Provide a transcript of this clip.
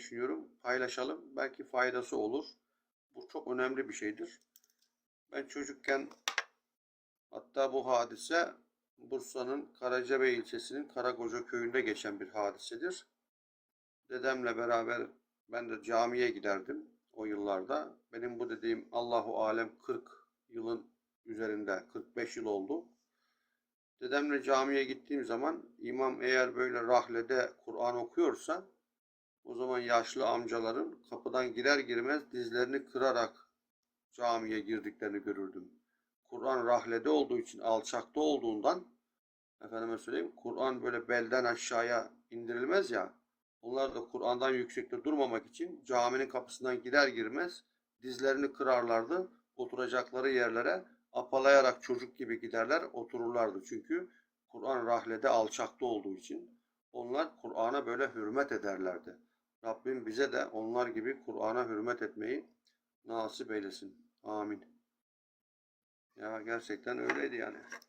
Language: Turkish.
düşünüyorum. Paylaşalım. Belki faydası olur. Bu çok önemli bir şeydir. Ben çocukken hatta bu hadise Bursa'nın Karacabey ilçesinin Karakoca köyünde geçen bir hadisedir. Dedemle beraber ben de camiye giderdim o yıllarda. Benim bu dediğim Allahu Alem 40 yılın üzerinde 45 yıl oldu. Dedemle camiye gittiğim zaman imam eğer böyle rahlede Kur'an okuyorsa o zaman yaşlı amcaların kapıdan girer girmez dizlerini kırarak camiye girdiklerini görürdüm. Kur'an rahlede olduğu için alçakta olduğundan efendime söyleyeyim Kur'an böyle belden aşağıya indirilmez ya onlar da Kur'an'dan yüksekte durmamak için caminin kapısından girer girmez dizlerini kırarlardı. Oturacakları yerlere apalayarak çocuk gibi giderler otururlardı. Çünkü Kur'an rahlede alçakta olduğu için onlar Kur'an'a böyle hürmet ederlerdi. Rabbim bize de onlar gibi Kur'an'a hürmet etmeyi nasip eylesin. Amin. Ya gerçekten öyleydi yani.